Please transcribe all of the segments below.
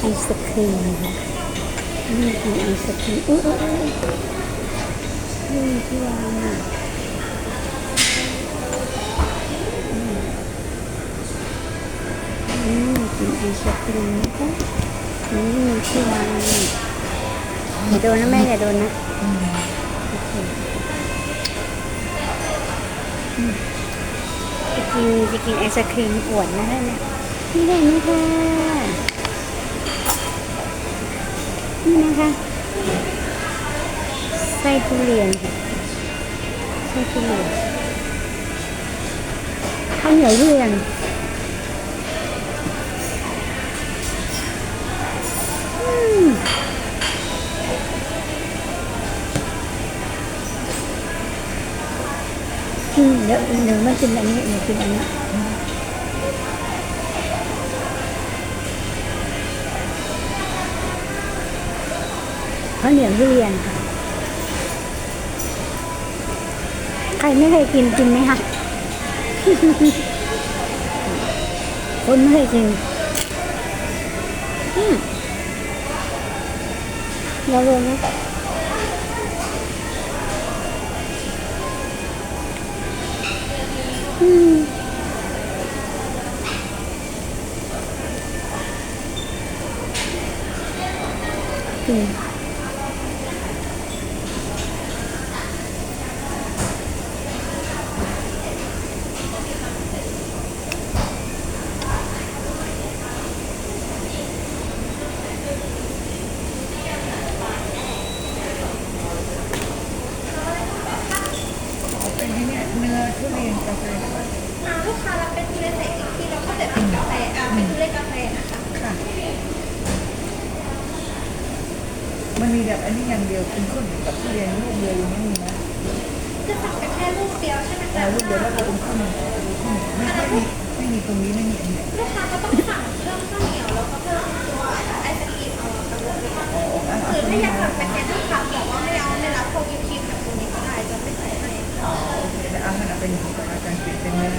ไอศครีมค่ะนี่กินไอศครีมอุ้ยอุ้ยอุ้ยนี่ที่วางอะอืมกินไอศครีมนะคะนี่ที่วางอย่าโดนนะแม่อย่าโดนนะโอเคอืมจะกินจะกินไอศครีมอวดนะคะเนี่ยนี่เลยนะคะ นี่นะคะไส้ทุเรียนค่ะไส้ทุเรียนข้าวเหนียวทุเรียนอืมอืมเดี๋ยวเดี๋ยวไม่กินอันนี้เดี๋ยวกินอันนี้ ข้าวเหนียวทุเรียนค่ะ ใครไม่เคยกินกินไหมคะ คนไม่เคยกินเราลงนะอืมกิน เป็นเนี่ยเนื้อทุเรียนกาแฟ อ่าลูกค้ารับเป็นทุเรียนใส่อีกทีแล้วก็จะเป็นกาแฟอ่าเป็นทุเรียนกาแฟนะคะ ค่ะ มีแบบอันนี้อย่างเดียวเป็นข้นกับทุเรียนลูกเดียวยังไม่มีนะจะสั่งแค่ลูกเดียวใช่ไหมแต่คะลูกเดียวแล้วก็เป็นข้นไม่ไม่มีไม่มีตรงนี้ไม่มีอันไหนลูกค้าก็ต้องสั่งเพิ่มข้าวเหนียวแล้วก็เพิ่มตัวไอศกรีมเอากระบอกเลยค่ะอ๋ออะหรือถ้าอยากสั่งเป็นแค่ลูกค้าบอกว่าไม่เอาไม่รับพวกวิมแบบตัวนี้ก็ได้จะไม่ใส่ให้โอเคแล้วเอาขนาดเป็นของอาจารย์ปิดเป็นเนื้อ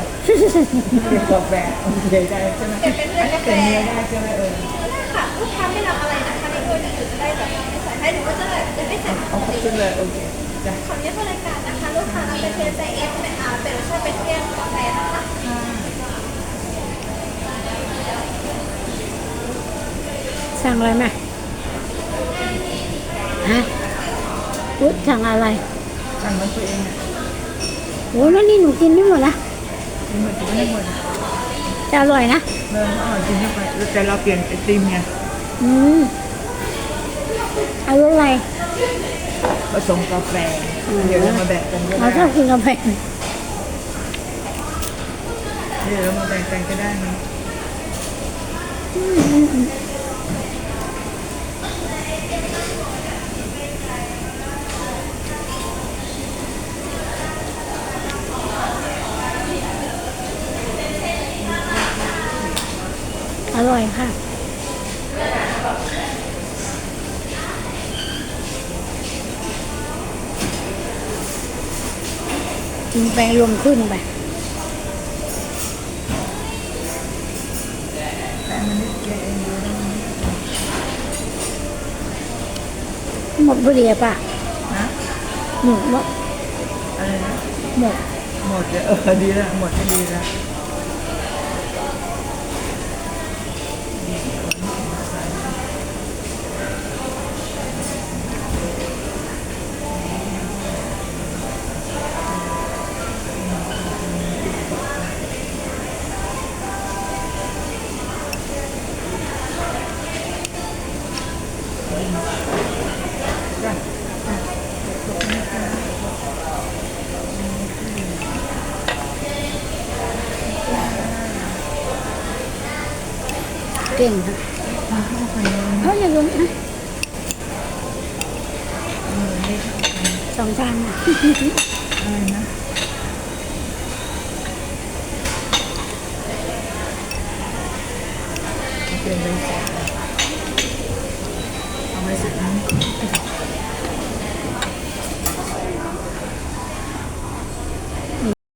เป็นกาแฟโอเคได้ใช่ไหมเก็บเป็นเรื่องกาแฟเป็นเนื้อได้ใช่ไหมเออได้ค่ะลูกค้าไม่รับอะไรนะคะในตัวนี้หรือจะได้แบบไม่ ใส่ให้หรือว่าจะจะไม่ใส่เอาครบชุดเลยโอเคจ้ะขออนุญาตบริการนะคะลูกค้ารับเป็นเทียนใจเอฟเป็นอ่าเป็นรสชาติเป็นเทียนกาแฟนะคะสั่งอะไรมาฮะอุ๊ยสั่งอะไรสั่งมันตัวเองอะโอ้แล้วนี่หนูกินไม่หมดนะกินหมดกินไม่หมดจะอร่อยนะเริ่มอร่อยกินเข้าไปแต่เราเปลี่ยนไอติมไงอืมเอารสอะไรผสมกาแฟ เดี๋ยวเรามาแบ่งกันก็เราชได้อบกินกาแฟเดี๋ยวเรามาแบ่งกันก็ได้นะอร่อยค่ะ กินไปรวมขึ้นไปแต่มันนิดเดียวเองดูนะหมดบุหรี่อะป่ะนะหมดหมดอะไรนะหมด หมดเลยเออดีแล้วหมดก็ดีแล้ว เก่งค่ะเขาอย่าลงนะสองจานนะอะไรนะเป็นใบแสเอาไปใส่น้ำ